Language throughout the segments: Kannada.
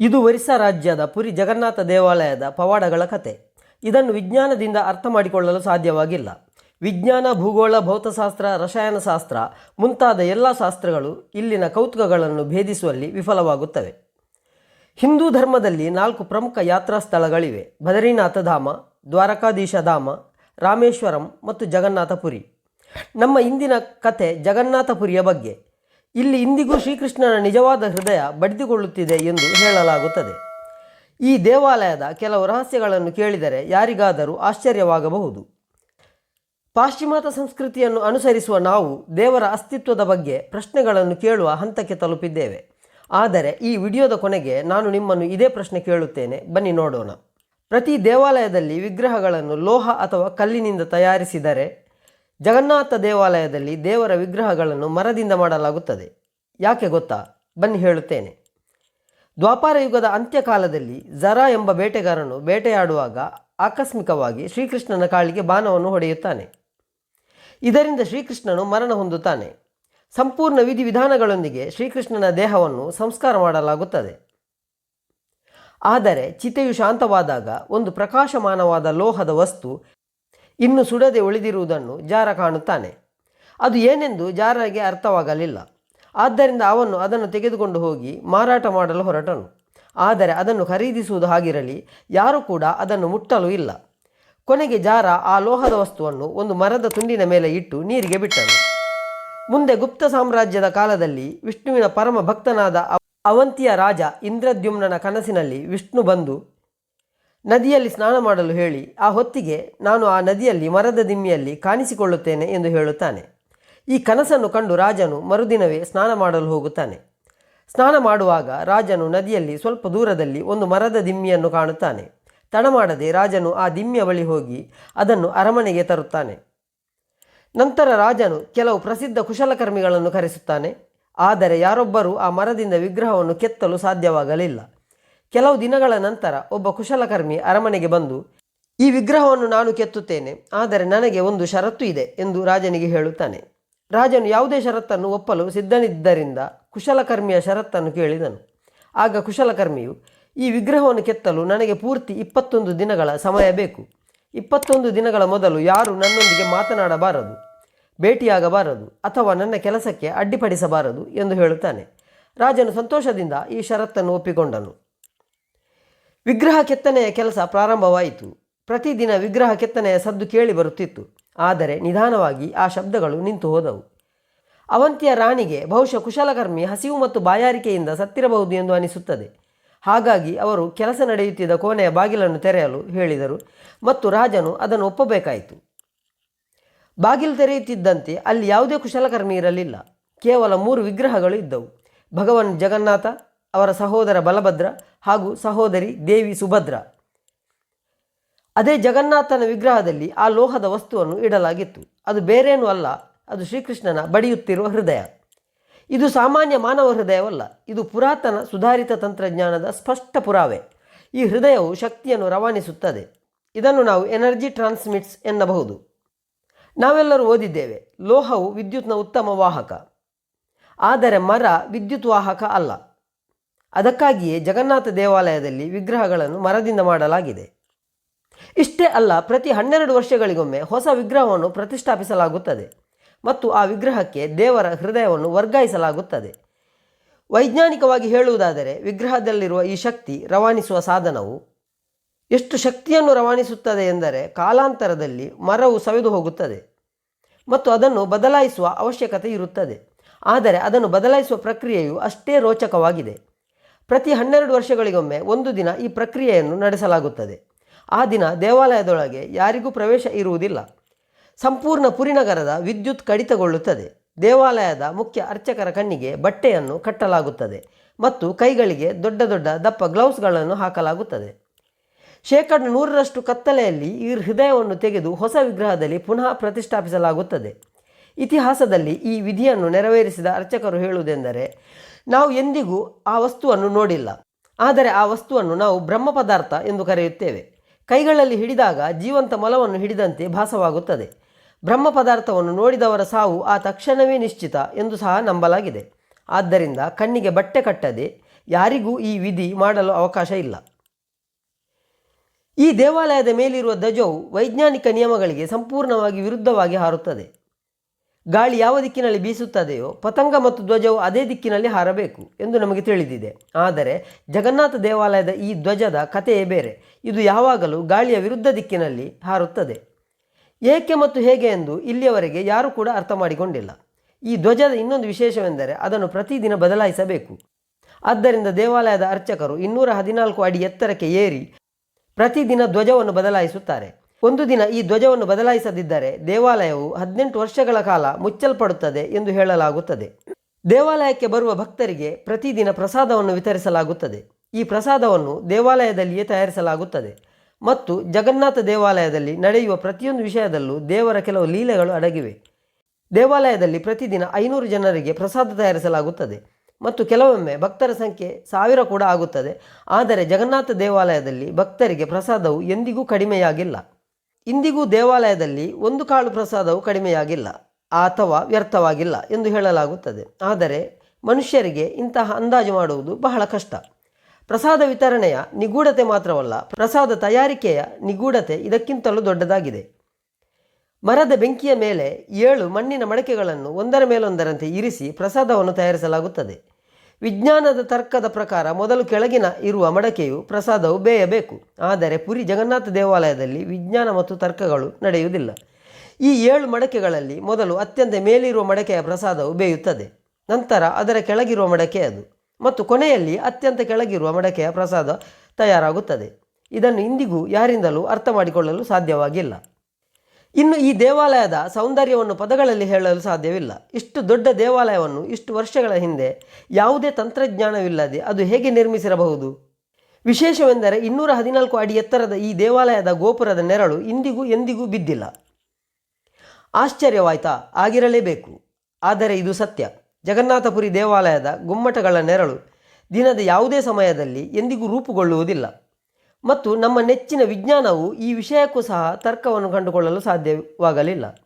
ಇದು ಒರಿಸ್ಸಾ ರಾಜ್ಯದ ಪುರಿ ಜಗನ್ನಾಥ ದೇವಾಲಯದ ಪವಾಡಗಳ ಕತೆ. ಇದನ್ನು ವಿಜ್ಞಾನದಿಂದ ಅರ್ಥ ಮಾಡಿಕೊಳ್ಳಲು ಸಾಧ್ಯವಾಗಿಲ್ಲ. ವಿಜ್ಞಾನ, ಭೂಗೋಳ, ಭೌತಶಾಸ್ತ್ರ ರಸಾಯನಶಾಸ್ತ್ರ ಮುಂತಾದ ಎಲ್ಲ ಶಾಸ್ತ್ರಗಳು ಇಲ್ಲಿನ ಕೌತುಕಗಳನ್ನು ಭೇದಿಸುವಲ್ಲಿ ವಿಫಲವಾಗುತ್ತವೆ. ಹಿಂದೂ ಧರ್ಮದಲ್ಲಿ ನಾಲ್ಕು ಪ್ರಮುಖ ಯಾತ್ರಾ ಸ್ಥಳಗಳಿವೆ. ಬದರಿನಾಥ ಧಾಮ, ದ್ವಾರಕಾಧೀಶ ಧಾಮ, ರಾಮೇಶ್ವರಂ ಮತ್ತು ಜಗನ್ನಾಥಪುರಿ ನಮ್ಮ ಇಂದಿನ ಕತೆ ಜಗನ್ನಾಥಪುರಿಯ ಬಗ್ಗೆ. ಇಲ್ಲಿ ಇಂದಿಗೂ ಶ್ರೀಕೃಷ್ಣನ ನಿಜವಾದ ಹೃದಯ ಬಡಿದುಕೊಳ್ಳುತ್ತಿದೆ ಎಂದು ಹೇಳಲಾಗುತ್ತದೆ. ಈ ದೇವಾಲಯದ ಕೆಲವು ರಹಸ್ಯಗಳನ್ನು ಕೇಳಿದರೆ ಯಾರಿಗಾದರೂ ಆಶ್ಚರ್ಯವಾಗಬಹುದು. ಪಾಶ್ಚಿಮಾತ್ಯ ಸಂಸ್ಕೃತಿಯನ್ನು ಅನುಸರಿಸುವ ನಾವು ದೇವರ ಅಸ್ತಿತ್ವದ ಬಗ್ಗೆ ಪ್ರಶ್ನೆಗಳನ್ನು ಕೇಳುವ ಹಂತಕ್ಕೆ ತಲುಪಿದ್ದೇವೆ. ಆದರೆ ಈ ವಿಡಿಯೋದ ಕೊನೆಗೆ ನಾನು ನಿಮ್ಮನ್ನು ಇದೇ ಪ್ರಶ್ನೆ ಕೇಳುತ್ತೇನೆ. ಬನ್ನಿ ನೋಡೋಣ. ಪ್ರತಿ ದೇವಾಲಯದಲ್ಲಿ ವಿಗ್ರಹಗಳನ್ನು ಲೋಹ ಅಥವಾ ಕಲ್ಲಿನಿಂದ ತಯಾರಿಸಿದರೆ ಜಗನ್ನಾಥ ದೇವಾಲಯದಲ್ಲಿ ದೇವರ ವಿಗ್ರಹಗಳನ್ನು ಮರದಿಂದ ಮಾಡಲಾಗುತ್ತದೆ. ಯಾಕೆ ಗೊತ್ತಾ? ಬನ್ನಿ ಹೇಳುತ್ತೇನೆ. ದ್ವಾಪಾರ ಯುಗದ ಅಂತ್ಯಕಾಲದಲ್ಲಿ ಜರಾ ಎಂಬ ಬೇಟೆಗಾರನು ಬೇಟೆಯಾಡುವಾಗ ಆಕಸ್ಮಿಕವಾಗಿ ಶ್ರೀಕೃಷ್ಣನ ಕಾಳಿಗೆ ಬಾಣವನ್ನು ಹೊಡೆಯುತ್ತಾನೆ. ಇದರಿಂದ ಶ್ರೀಕೃಷ್ಣನು ಮರಣ ಹೊಂದುತ್ತಾನೆ. ಸಂಪೂರ್ಣ ವಿಧಿವಿಧಾನಗಳೊಂದಿಗೆ ಶ್ರೀಕೃಷ್ಣನ ದೇಹವನ್ನು ಸಂಸ್ಕಾರ ಮಾಡಲಾಗುತ್ತದೆ. ಆದರೆ ಚಿತೆಯು ಶಾಂತವಾದಾಗ ಒಂದು ಪ್ರಕಾಶಮಾನವಾದ ಲೋಹದ ವಸ್ತು ಇನ್ನು ಸುಡದೆ ಉಳಿದಿರುವುದನ್ನು ಜಾರ ಕಾಣುತ್ತಾನೆ. ಅದು ಏನೆಂದು ಜಾರಗೆ ಅರ್ಥವಾಗಲಿಲ್ಲ. ಆದ್ದರಿಂದ ಅವನು ಅದನ್ನು ತೆಗೆದುಕೊಂಡು ಹೋಗಿ ಮಾರಾಟ ಮಾಡಲು ಹೊರಟನು. ಆದರೆ ಅದನ್ನು ಖರೀದಿಸುವುದು ಹಾಗಿರಲಿ, ಯಾರೂ ಕೂಡ ಅದನ್ನು ಮುಟ್ಟಲು ಇಲ್ಲ. ಕೊನೆಗೆ ಜಾರ ಆ ಲೋಹದ ವಸ್ತುವನ್ನು ಒಂದು ಮರದ ತುಂಡಿನ ಮೇಲೆ ಇಟ್ಟು ನೀರಿಗೆ ಬಿಟ್ಟನು. ಮುಂದೆ ಗುಪ್ತ ಸಾಮ್ರಾಜ್ಯದ ಕಾಲದಲ್ಲಿ ವಿಷ್ಣುವಿನ ಪರಮ ಭಕ್ತನಾದ ಅವಂತಿಯ ರಾಜ ಇಂದ್ರದ್ಯುಮ್ನನ ಕನಸಿನಲ್ಲಿ ವಿಷ್ಣು ಬಂದು ನದಿಯಲ್ಲಿ ಸ್ನಾನ ಮಾಡಲು ಹೇಳಿ, ಆ ಹೊತ್ತಿಗೆ ನಾನು ಆ ನದಿಯಲ್ಲಿ, ಮರದ ದಿಮ್ಮಿಯಲ್ಲಿ ಕಾಣಿಸಿಕೊಳ್ಳುತ್ತೇನೆ ಎಂದು ಹೇಳುತ್ತಾನೆ. ಈ ಕನಸನ್ನು ಕಂಡು ರಾಜನು ಮರುದಿನವೇ ಸ್ನಾನ ಮಾಡಲು ಹೋಗುತ್ತಾನೆ. ಸ್ನಾನ ಮಾಡುವಾಗ ರಾಜನು ನದಿಯಲ್ಲಿ ಸ್ವಲ್ಪ ದೂರದಲ್ಲಿ ಒಂದು ಮರದ ದಿಮ್ಮಿಯನ್ನು ಕಾಣುತ್ತಾನೆ. ತಡಮಾಡದೆ ರಾಜನು ಆ ದಿಮ್ಮಿಯ ಬಳಿ ಹೋಗಿ ಅದನ್ನು ಅರಮನೆಗೆ ತರುತ್ತಾನೆ. ನಂತರ ರಾಜನು ಕೆಲವು ಪ್ರಸಿದ್ಧ ಕುಶಲಕರ್ಮಿಗಳನ್ನು ಕರೆಸುತ್ತಾನೆ. ಆದರೆ ಯಾರೊಬ್ಬರೂ ಆ ಮರದಿಂದ ವಿಗ್ರಹವನ್ನು ಕೆತ್ತಲು ಸಾಧ್ಯವಾಗಲಿಲ್ಲ. ಕೆಲವು ದಿನಗಳ ನಂತರ ಒಬ್ಬ ಕುಶಲಕರ್ಮಿ ಅರಮನೆಗೆ ಬಂದು, ಈ ವಿಗ್ರಹವನ್ನು ನಾನು ಕೆತ್ತುತ್ತೇನೆ, ಆದರೆ ನನಗೆ ಒಂದು ಷರತ್ತು ಇದೆ, ಎಂದು ರಾಜನಿಗೆ ಹೇಳುತ್ತಾನೆ. ರಾಜನು ಯಾವುದೇ ಷರತ್ತನ್ನು ಒಪ್ಪಲು ಸಿದ್ಧನಿದ್ದರಿಂದ ಕುಶಲಕರ್ಮಿಯ ಷರತ್ತನ್ನು ಕೇಳಿದನು. ಆಗ ಕುಶಲಕರ್ಮಿಯು, ಈ ವಿಗ್ರಹವನ್ನು ಕೆತ್ತಲು ನನಗೆ ಪೂರ್ತಿ ಇಪ್ಪತ್ತೊಂದು ದಿನಗಳ ಸಮಯ ಬೇಕು. ಇಪ್ಪತ್ತೊಂದು ದಿನಗಳ ಮೊದಲು ಯಾರು ನನ್ನೊಂದಿಗೆ ಮಾತನಾಡಬಾರದು, ಭೇಟಿಯಾಗಬಾರದು, ಅಥವಾ ನನ್ನ ಕೆಲಸಕ್ಕೆ ಅಡ್ಡಿಪಡಿಸಬಾರದು, ಎಂದು ಹೇಳುತ್ತಾನೆ. ರಾಜನು ಸಂತೋಷದಿಂದ ಈ ಷರತ್ತನ್ನು ಒಪ್ಪಿಕೊಂಡನು. ವಿಗ್ರಹ ಕೆತ್ತನೆಯ ಕೆಲಸ ಪ್ರಾರಂಭವಾಯಿತು. ಪ್ರತಿದಿನ ವಿಗ್ರಹ ಕೆತ್ತನೆಯ ಸದ್ದು ಕೇಳಿ ಬರುತ್ತಿತ್ತು. ಆದರೆ ನಿಧಾನವಾಗಿ ಆ ಶಬ್ದಗಳು ನಿಂತು ಹೋದವು. ಅವಂತಿಯ ರಾಣಿಗೆ ಬಹುಶಃ ಕುಶಲಕರ್ಮಿ ಹಸಿವು ಮತ್ತು ಬಾಯಾರಿಕೆಯಿಂದ ಸತ್ತಿರಬಹುದು ಎಂದು ಅನಿಸುತ್ತದೆ. ಹಾಗಾಗಿ ಅವರು ಕೆಲಸ ನಡೆಯುತ್ತಿದ್ದ ಕೋಣೆಯ ಬಾಗಿಲನ್ನು ತೆರೆಯಲು ಹೇಳಿದರು ಮತ್ತು ರಾಜನು ಅದನ್ನು ಒಪ್ಪಬೇಕಾಯಿತು. ಬಾಗಿಲು ತೆರೆಯುತ್ತಿದ್ದಂತೆ ಅಲ್ಲಿ ಯಾವುದೇ ಕುಶಲಕರ್ಮಿ ಇರಲಿಲ್ಲ. ಕೇವಲ ಮೂರು ವಿಗ್ರಹಗಳು ಇದ್ದವು. ಭಗವಾನ್ ಜಗನ್ನಾಥ ಅವರ ಸಹೋದರ ಬಲಭದ್ರ ಹಾಗೂ ಸಹೋದರಿ ದೇವಿ ಸುಭದ್ರ. ಅದೇ ಜಗನ್ನಾಥನ ವಿಗ್ರಹದಲ್ಲಿ ಆ ಲೋಹದ ವಸ್ತುವನ್ನು ಇಡಲಾಗಿತ್ತು. ಅದು ಬೇರೇನೂ ಅಲ್ಲ, ಅದು ಶ್ರೀಕೃಷ್ಣನ ಬಡಿಯುತ್ತಿರುವ ಹೃದಯ. ಇದು ಸಾಮಾನ್ಯ ಮಾನವ ಹೃದಯವಲ್ಲ, ಇದು ಪುರಾತನ ಸುಧಾರಿತ ತಂತ್ರಜ್ಞಾನದ ಸ್ಪಷ್ಟ ಪುರಾವೆ. ಈ ಹೃದಯವು ಶಕ್ತಿಯನ್ನು ರವಾನಿಸುತ್ತದೆ. ಇದನ್ನು ನಾವು ಎನರ್ಜಿ ಟ್ರಾನ್ಸ್ಮಿಟ್ಸ್ ಎನ್ನಬಹುದು. ನಾವೆಲ್ಲರೂ ಓದಿದ್ದೇವೆ, ಲೋಹವು ವಿದ್ಯುತ್ನ ಉತ್ತಮ ವಾಹಕ. ಆದರೆ ಮರ ವಿದ್ಯುತ್ ವಾಹಕ ಅಲ್ಲ. ಅದಕ್ಕಾಗಿಯೇ ಜಗನ್ನಾಥ ದೇವಾಲಯದಲ್ಲಿ ವಿಗ್ರಹಗಳನ್ನು ಮರದಿಂದ ಮಾಡಲಾಗಿದೆ. ಇಷ್ಟೇ ಅಲ್ಲ, ಪ್ರತಿ ಹನ್ನೆರಡು ವರ್ಷಗಳಿಗೊಮ್ಮೆ ಹೊಸ ವಿಗ್ರಹವನ್ನು ಪ್ರತಿಷ್ಠಾಪಿಸಲಾಗುತ್ತದೆ ಮತ್ತು ಆ ವಿಗ್ರಹಕ್ಕೆ ದೇವರ ಹೃದಯವನ್ನು ವರ್ಗಾಯಿಸಲಾಗುತ್ತದೆ. ವೈಜ್ಞಾನಿಕವಾಗಿ ಹೇಳುವುದಾದರೆ, ವಿಗ್ರಹದಲ್ಲಿರುವ ಈ ಶಕ್ತಿ ರವಾನಿಸುವ ಸಾಧನವು ಎಷ್ಟು ಶಕ್ತಿಯನ್ನು ರವಾನಿಸುತ್ತದೆ ಎಂದರೆ, ಕಾಲಾಂತರದಲ್ಲಿ ಮರವು ಸವೆದು ಹೋಗುತ್ತದೆ ಮತ್ತು ಅದನ್ನು ಬದಲಾಯಿಸುವ ಅವಶ್ಯಕತೆ ಇರುತ್ತದೆ. ಆದರೆ ಅದನ್ನು ಬದಲಾಯಿಸುವ ಪ್ರಕ್ರಿಯೆಯು ಅಷ್ಟೇ ರೋಚಕವಾಗಿದೆ. ಪ್ರತಿ ಹನ್ನೆರಡು ವರ್ಷಗಳಿಗೊಮ್ಮೆ ಒಂದು ದಿನ ಈ ಪ್ರಕ್ರಿಯೆಯನ್ನು ನಡೆಸಲಾಗುತ್ತದೆ. ಆ ದಿನ ದೇವಾಲಯದೊಳಗೆ ಯಾರಿಗೂ ಪ್ರವೇಶ ಇರುವುದಿಲ್ಲ. ಸಂಪೂರ್ಣ ಪುರಿನಗರದ ವಿದ್ಯುತ್ ಕಡಿತಗೊಳ್ಳುತ್ತದೆ. ದೇವಾಲಯದ ಮುಖ್ಯ ಅರ್ಚಕರ ಕಣ್ಣಿಗೆ ಬಟ್ಟೆಯನ್ನು ಕಟ್ಟಲಾಗುತ್ತದೆ ಮತ್ತು ಕೈಗಳಿಗೆ ದೊಡ್ಡ ದೊಡ್ಡ ದಪ್ಪ ಗ್ಲೌಸ್ಗಳನ್ನು ಹಾಕಲಾಗುತ್ತದೆ. ಶೇಕಡ ನೂರರಷ್ಟು ಕತ್ತಲೆಯಲ್ಲಿ ಈ ಹೃದಯವನ್ನು ತೆಗೆದು ಹೊಸ ವಿಗ್ರಹದಲ್ಲಿ ಪುನಃ ಪ್ರತಿಷ್ಠಾಪಿಸಲಾಗುತ್ತದೆ. ಇತಿಹಾಸದಲ್ಲಿ ಈ ವಿಧಿಯನ್ನು ನೆರವೇರಿಸಿದ ಅರ್ಚಕರು ಹೇಳುವುದೆಂದರೆ ನಾವು ಎಂದಿಗೂ ಆ ವಸ್ತುವನ್ನು ನೋಡಿಲ್ಲ. ಆದರೆ ಆ ವಸ್ತುವನ್ನು ನಾವು ಬ್ರಹ್ಮ ಪದಾರ್ಥ ಎಂದು ಕರೆಯುತ್ತೇವೆ. ಕೈಗಳಲ್ಲಿ ಹಿಡಿದಾಗ ಜೀವಂತ ಮೊಲವನ್ನು ಹಿಡಿದಂತೆ ಭಾಸವಾಗುತ್ತದೆ. ಬ್ರಹ್ಮ ಪದಾರ್ಥವನ್ನು ನೋಡಿದವರ ಸಾವು ಆ ತಕ್ಷಣವೇ ನಿಶ್ಚಿತ ಎಂದು ಸಹ ನಂಬಲಾಗಿದೆ. ಆದ್ದರಿಂದ ಕಣ್ಣಿಗೆ ಬಟ್ಟೆ ಕಟ್ಟದೆ ಯಾರಿಗೂ ಈ ವಿಧಿ ಮಾಡಲು ಅವಕಾಶ ಇಲ್ಲ. ಈ ದೇವಾಲಯದ ಮೇಲಿರುವ ಧ್ವಜವು ವೈಜ್ಞಾನಿಕ ನಿಯಮಗಳಿಗೆ ಸಂಪೂರ್ಣವಾಗಿ ವಿರುದ್ಧವಾಗಿ ಹಾರುತ್ತದೆ. ಗಾಳಿ ಯಾವ ದಿಕ್ಕಿನಲ್ಲಿ ಬೀಸುತ್ತದೆಯೋ ಪತಂಗ ಮತ್ತು ಧ್ವಜವು ಅದೇ ದಿಕ್ಕಿನಲ್ಲಿ ಹಾರಬೇಕು ಎಂದು ನಮಗೆ ತಿಳಿದಿದೆ. ಆದರೆ ಜಗನ್ನಾಥ ದೇವಾಲಯದ ಈ ಧ್ವಜದ ಕಥೆಯೇ ಬೇರೆ. ಇದು ಯಾವಾಗಲೂ ಗಾಳಿಯ ವಿರುದ್ಧ ದಿಕ್ಕಿನಲ್ಲಿ ಹಾರುತ್ತದೆ. ಏಕೆ ಮತ್ತು ಹೇಗೆ ಎಂದು ಇಲ್ಲಿಯವರೆಗೆ ಯಾರೂ ಕೂಡ ಅರ್ಥ ಮಾಡಿಕೊಂಡಿಲ್ಲ ಈ ಧ್ವಜದ ಇನ್ನೊಂದು ವಿಶೇಷವೆಂದರೆ ಅದನ್ನು ಪ್ರತಿದಿನ ಬದಲಾಯಿಸಬೇಕು. ಆದ್ದರಿಂದ ದೇವಾಲಯದ ಅರ್ಚಕರು ಇನ್ನೂರ ಹದಿನಾಲ್ಕು ಅಡಿ ಎತ್ತರಕ್ಕೆ ಏರಿ ಪ್ರತಿದಿನ ಧ್ವಜವನ್ನು ಬದಲಾಯಿಸುತ್ತಾರೆ. ಒಂದು ದಿನ ಈ ಧ್ವಜವನ್ನು ಬದಲಾಯಿಸದಿದ್ದರೆ ದೇವಾಲಯವು ಹದಿನೆಂಟು ವರ್ಷಗಳ ಕಾಲ ಮುಚ್ಚಲ್ಪಡುತ್ತದೆ ಎಂದು ಹೇಳಲಾಗುತ್ತದೆ. ದೇವಾಲಯಕ್ಕೆ ಬರುವ ಭಕ್ತರಿಗೆ ಪ್ರತಿದಿನ ಪ್ರಸಾದವನ್ನು ವಿತರಿಸಲಾಗುತ್ತದೆ. ಈ ಪ್ರಸಾದವನ್ನು ದೇವಾಲಯದಲ್ಲಿಯೇ ತಯಾರಿಸಲಾಗುತ್ತದೆ. ಮತ್ತು ಜಗನ್ನಾಥ ದೇವಾಲಯದಲ್ಲಿ ನಡೆಯುವ ಪ್ರತಿಯೊಂದು ವಿಷಯದಲ್ಲೂ ದೇವರ ಕೆಲವು ಲೀಲೆಗಳು ಅಡಗಿವೆ. ದೇವಾಲಯದಲ್ಲಿ ಪ್ರತಿದಿನ ಐನೂರು ಜನರಿಗೆ ಪ್ರಸಾದ ತಯಾರಿಸಲಾಗುತ್ತದೆ. ಮತ್ತು ಕೆಲವೊಮ್ಮೆ ಭಕ್ತರ ಸಂಖ್ಯೆ ಸಾವಿರ ಕೂಡ ಆಗುತ್ತದೆ. ಆದರೆ ಜಗನ್ನಾಥ ದೇವಾಲಯದಲ್ಲಿ ಭಕ್ತರಿಗೆ ಪ್ರಸಾದವು ಎಂದಿಗೂ ಕಡಿಮೆಯಾಗಿಲ್ಲ. ಇಂದಿಗೂ ದೇವಾಲಯದಲ್ಲಿ ಒಂದು ಕಾಳು ಪ್ರಸಾದವು ಕಡಿಮೆಯಾಗಿಲ್ಲ, ಅಥವಾ ವ್ಯರ್ಥವಾಗಿಲ್ಲ ಎಂದು ಹೇಳಲಾಗುತ್ತದೆ. ಆದರೆ ಮನುಷ್ಯರಿಗೆ ಇಂತಹ ಅಂದಾಜು ಮಾಡುವುದು ಬಹಳ ಕಷ್ಟ. ಪ್ರಸಾದ ವಿತರಣೆಯ ನಿಗೂಢತೆ ಮಾತ್ರವಲ್ಲ, ಪ್ರಸಾದ ತಯಾರಿಕೆಯ ನಿಗೂಢತೆ ಇದಕ್ಕಿಂತಲೂ ದೊಡ್ಡದಾಗಿದೆ. ಮರದ ಬೆಂಕಿಯ ಮೇಲೆ ಏಳು ಮಣ್ಣಿನ ಮಡಕೆಗಳನ್ನು ಒಂದರ ಮೇಲೊಂದರಂತೆ ಇರಿಸಿ ಪ್ರಸಾದವನ್ನು ತಯಾರಿಸಲಾಗುತ್ತದೆ. ವಿಜ್ಞಾನದ ತರ್ಕದ ಪ್ರಕಾರ ಮೊದಲು ಕೆಳಗಿನ ಇರುವ ಮಡಕೆಯು ಪ್ರಸಾದವು ಬೇಯಬೇಕು. ಆದರೆ ಪುರಿ ಜಗನ್ನಾಥ ದೇವಾಲಯದಲ್ಲಿ ವಿಜ್ಞಾನ ಮತ್ತು ತರ್ಕಗಳು ನಡೆಯುವುದಿಲ್ಲ. ಈ ಏಳು ಮಡಕೆಗಳಲ್ಲಿ ಮೊದಲು ಅತ್ಯಂತ ಮೇಲಿರುವ ಮಡಕೆಯ ಪ್ರಸಾದವು ಬೇಯುತ್ತದೆ. ನಂತರ ಅದರ ಕೆಳಗಿರುವ ಮಡಕೆ ಅದು. ಮತ್ತು ಕೊನೆಯಲ್ಲಿ ಅತ್ಯಂತ ಕೆಳಗಿರುವ ಮಡಕೆಯ ಪ್ರಸಾದ ತಯಾರಾಗುತ್ತದೆ. ಇದನ್ನು ಇಂದಿಗೂ ಯಾರಿಂದಲೂ ಅರ್ಥ ಮಾಡಿಕೊಳ್ಳಲು ಸಾಧ್ಯವಾಗಿಲ್ಲ. ಇನ್ನು ಈ ದೇವಾಲಯದ ಸೌಂದರ್ಯವನ್ನು ಪದಗಳಲ್ಲಿ ಹೇಳಲು ಸಾಧ್ಯವಿಲ್ಲ. ಇಷ್ಟು ದೊಡ್ಡ ದೇವಾಲಯವನ್ನು ಇಷ್ಟು ವರ್ಷಗಳ ಹಿಂದೆ ಯಾವುದೇ ತಂತ್ರಜ್ಞಾನವಿಲ್ಲದೆ ಅದು ಹೇಗೆ ನಿರ್ಮಿಸಿರಬಹುದು? ವಿಶೇಷವೆಂದರೆ ಇನ್ನೂರ ಹದಿನಾಲ್ಕು ಅಡಿ ಎತ್ತರದ ಈ ದೇವಾಲಯದ ಗೋಪುರದ ನೆರಳು ಇಂದಿಗೂ ಎಂದಿಗೂ ಬಿದ್ದಿಲ್ಲ. ಆಶ್ಚರ್ಯವಾಯ್ತಾ? ಆಗಿರಲೇಬೇಕು. ಆದರೆ ಇದು ಸತ್ಯ. ಜಗನ್ನಾಥಪುರಿ ದೇವಾಲಯದ ಗುಮ್ಮಟಗಳ ನೆರಳು ದಿನದ ಯಾವುದೇ ಸಮಯದಲ್ಲಿ ಎಂದಿಗೂ ರೂಪುಗೊಳ್ಳುವುದಿಲ್ಲ. ಮತ್ತು ನಮ್ಮ ನೆಚ್ಚಿನ ವಿಜ್ಞಾನವು ಈ ವಿಷಯಕ್ಕೂ ಸಹ ತರ್ಕವನ್ನು ಕಂಡುಕೊಳ್ಳಲು ಸಾಧ್ಯವಾಗಲಿಲ್ಲ.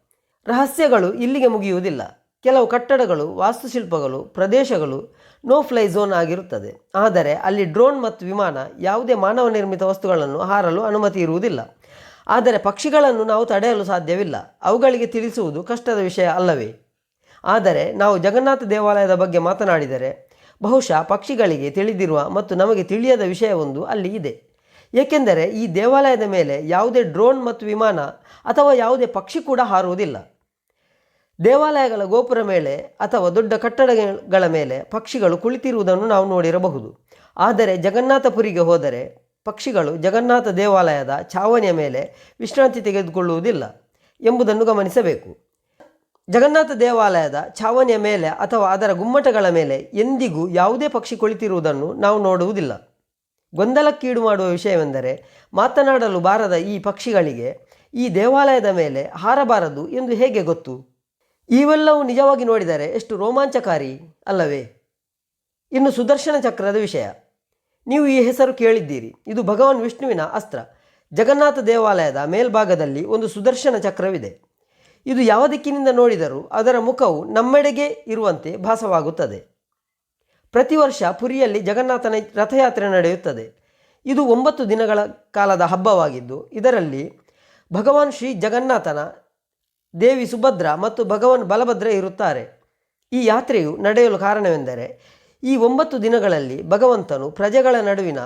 ರಹಸ್ಯಗಳು ಇಲ್ಲಿಗೆ ಮುಗಿಯುವುದಿಲ್ಲ. ಕೆಲವು ಕಟ್ಟಡಗಳು, ವಾಸ್ತುಶಿಲ್ಪಗಳು, ಪ್ರದೇಶಗಳು ನೋ ಫ್ಲೈ ಝೋನ್ ಆಗಿರುತ್ತದೆ. ಆದರೆ ಅಲ್ಲಿ ಡ್ರೋನ್ ಮತ್ತು ವಿಮಾನ ಯಾವುದೇ ಮಾನವ ನಿರ್ಮಿತ ವಸ್ತುಗಳನ್ನು ಹಾರಲು ಅನುಮತಿ ಇರುವುದಿಲ್ಲ. ಆದರೆ ಪಕ್ಷಿಗಳನ್ನು ನಾವು ತಡೆಯಲು ಸಾಧ್ಯವಿಲ್ಲ. ಅವುಗಳಿಗೆ ತಿಳಿಸುವುದು ಕಷ್ಟದ ವಿಷಯ ಅಲ್ಲವೇ? ಆದರೆ ನಾವು ಜಗನ್ನಾಥ ದೇವಾಲಯದ ಬಗ್ಗೆ ಮಾತನಾಡಿದರೆ ಬಹುಶಃ ಪಕ್ಷಿಗಳಿಗೆ ತಿಳಿದಿರುವ ಮತ್ತು ನಮಗೆ ತಿಳಿಯದ ವಿಷಯವೊಂದು ಅಲ್ಲಿ ಇದೆ. ಏಕೆಂದರೆ ಈ ದೇವಾಲಯದ ಮೇಲೆ ಯಾವುದೇ ಡ್ರೋನ್ ಮತ್ತು ವಿಮಾನ ಅಥವಾ ಯಾವುದೇ ಪಕ್ಷಿ ಕೂಡ ಹಾರುವುದಿಲ್ಲ. ದೇವಾಲಯಗಳ ಗೋಪುರ ಮೇಲೆ ಅಥವಾ ದೊಡ್ಡ ಕಟ್ಟಡಗಳ ಮೇಲೆ ಪಕ್ಷಿಗಳು ಕುಳಿತಿರುವುದನ್ನು ನಾವು ನೋಡಿರಬಹುದು. ಆದರೆ ಜಗನ್ನಾಥಪುರಿಗೆ ಹೋದರೆ ಪಕ್ಷಿಗಳು ಜಗನ್ನಾಥ ದೇವಾಲಯದ ಛಾವಣಿಯ ಮೇಲೆ ವಿಶ್ರಾಂತಿ ತೆಗೆದುಕೊಳ್ಳುವುದಿಲ್ಲ ಎಂಬುದನ್ನು ಗಮನಿಸಬೇಕು. ಜಗನ್ನಾಥ ದೇವಾಲಯದ ಛಾವಣಿಯ ಮೇಲೆ ಅಥವಾ ಅದರ ಗುಮ್ಮಟಗಳ ಮೇಲೆ ಎಂದಿಗೂ ಯಾವುದೇ ಪಕ್ಷಿ ಕುಳಿತಿರುವುದನ್ನು ನಾವು ನೋಡುವುದಿಲ್ಲ. ಗೊಂದಲಕ್ಕೀಡು ಮಾಡುವ ವಿಷಯವೆಂದರೆ ಮಾತನಾಡಲು ಬಾರದ ಈ ಪಕ್ಷಿಗಳಿಗೆ ಈ ದೇವಾಲಯದ ಮೇಲೆ ಹಾರಬಾರದು ಎಂದು ಹೇಗೆ ಗೊತ್ತು? ಇವೆಲ್ಲವೂ ನಿಜವಾಗಿ ನೋಡಿದರೆ ಎಷ್ಟು ರೋಮಾಂಚಕಾರಿ ಅಲ್ಲವೇ? ಇನ್ನು ಸುದರ್ಶನ ಚಕ್ರದ ವಿಷಯ. ನೀವು ಈ ಹೆಸರು ಕೇಳಿದ್ದೀರಿ. ಇದು ಭಗವಾನ್ ವಿಷ್ಣುವಿನ ಅಸ್ತ್ರ. ಜಗನ್ನಾಥ ದೇವಾಲಯದ ಮೇಲ್ಭಾಗದಲ್ಲಿ ಒಂದು ಸುದರ್ಶನ ಚಕ್ರವಿದೆ. ಇದು ಯಾವ ದಿಕ್ಕಿನಿಂದ ನೋಡಿದರೂ ಅದರ ಮುಖವು ನಮ್ಮೆಡೆಗೆ ಇರುವಂತೆ ಭಾಸವಾಗುತ್ತದೆ. ಪ್ರತಿ ವರ್ಷ ಪುರಿಯಲ್ಲಿ ಜಗನ್ನಾಥನ ರಥಯಾತ್ರೆ ನಡೆಯುತ್ತದೆ. ಇದು ಒಂಬತ್ತು ದಿನಗಳ ಕಾಲದ ಹಬ್ಬವಾಗಿದ್ದು, ಇದರಲ್ಲಿ ಭಗವಾನ್ ಶ್ರೀ ಜಗನ್ನಾಥನ ದೇವಿ ಸುಭದ್ರ ಮತ್ತು ಭಗವಾನ್ ಬಲಭದ್ರ ಇರುತ್ತಾರೆ. ಈ ಯಾತ್ರೆಯು ನಡೆಯಲು ಕಾರಣವೆಂದರೆ, ಈ ಒಂಬತ್ತು ದಿನಗಳಲ್ಲಿ ಭಗವಂತನು ಪ್ರಜೆಗಳ ನಡುವಿನ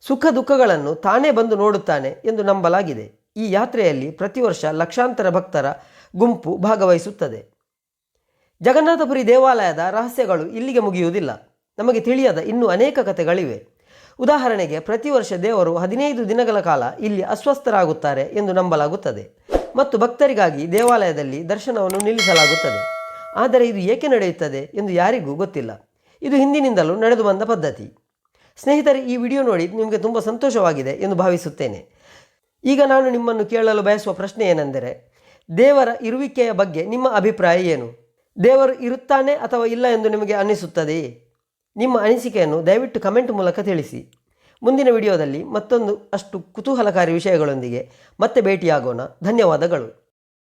ಸುಖ ದುಃಖಗಳನ್ನು ತಾನೇ ಬಂದು ನೋಡುತ್ತಾನೆ ಎಂದು ನಂಬಲಾಗಿದೆ. ಈ ಯಾತ್ರೆಯಲ್ಲಿ ಪ್ರತಿ ವರ್ಷ ಲಕ್ಷಾಂತರ ಭಕ್ತರ ಗುಂಪು ಭಾಗವಹಿಸುತ್ತದೆ. ಜಗನ್ನಾಥಪುರಿ ದೇವಾಲಯದ ರಹಸ್ಯಗಳು ಇಲ್ಲಿಗೆ ಮುಗಿಯುವುದಿಲ್ಲ. ನಮಗೆ ತಿಳಿಯದ ಇನ್ನೂ ಅನೇಕ ಕಥೆಗಳಿವೆ. ಉದಾಹರಣೆಗೆ, ಪ್ರತಿ ವರ್ಷ ದೇವರು ಹದಿನೈದು ದಿನಗಳ ಕಾಲ ಇಲ್ಲಿ ಅಸ್ವಸ್ಥರಾಗುತ್ತಾರೆ ಎಂದು ನಂಬಲಾಗುತ್ತದೆ ಮತ್ತು ಭಕ್ತರಿಗಾಗಿ ದೇವಾಲಯದಲ್ಲಿ ದರ್ಶನವನ್ನು ನಿಲ್ಲಿಸಲಾಗುತ್ತದೆ. ಆದರೆ ಇದು ಏಕೆ ನಡೆಯುತ್ತದೆ ಎಂದು ಯಾರಿಗೂ ಗೊತ್ತಿಲ್ಲ. ಇದು ಹಿಂದಿನಿಂದಲೂ ನಡೆದು ಬಂದ ಪದ್ಧತಿ. ಸ್ನೇಹಿತರೆ, ಈ ವಿಡಿಯೋ ನೋಡಿ ನಿಮಗೆ ತುಂಬ ಸಂತೋಷವಾಗಿದೆ ಎಂದು ಭಾವಿಸುತ್ತೇನೆ. ಈಗ ನಾನು ನಿಮ್ಮನ್ನು ಕೇಳಲು ಬಯಸುವ ಪ್ರಶ್ನೆ ಏನೆಂದರೆ, ದೇವರ ಇರುವಿಕೆಯ ಬಗ್ಗೆ ನಿಮ್ಮ ಅಭಿಪ್ರಾಯ ಏನು? ದೇವರು ಇರುತ್ತಾನೆ ಅಥವಾ ಇಲ್ಲ ಎಂದು ನಿಮಗೆ ಅನ್ನಿಸುತ್ತದೆಯೇ ನಿಮ್ಮ ಅನಿಸಿಕೆಯನ್ನು ದಯವಿಟ್ಟು ಕಮೆಂಟ್ ಮೂಲಕ ತಿಳಿಸಿ. ಮುಂದಿನ ವಿಡಿಯೋದಲ್ಲಿ ಮತ್ತೊಂದು ಅಷ್ಟು ಕುತೂಹಲಕಾರಿ ವಿಷಯಗಳೊಂದಿಗೆ ಮತ್ತೆ ಭೇಟಿಯಾಗೋಣ. ಧನ್ಯವಾದಗಳು.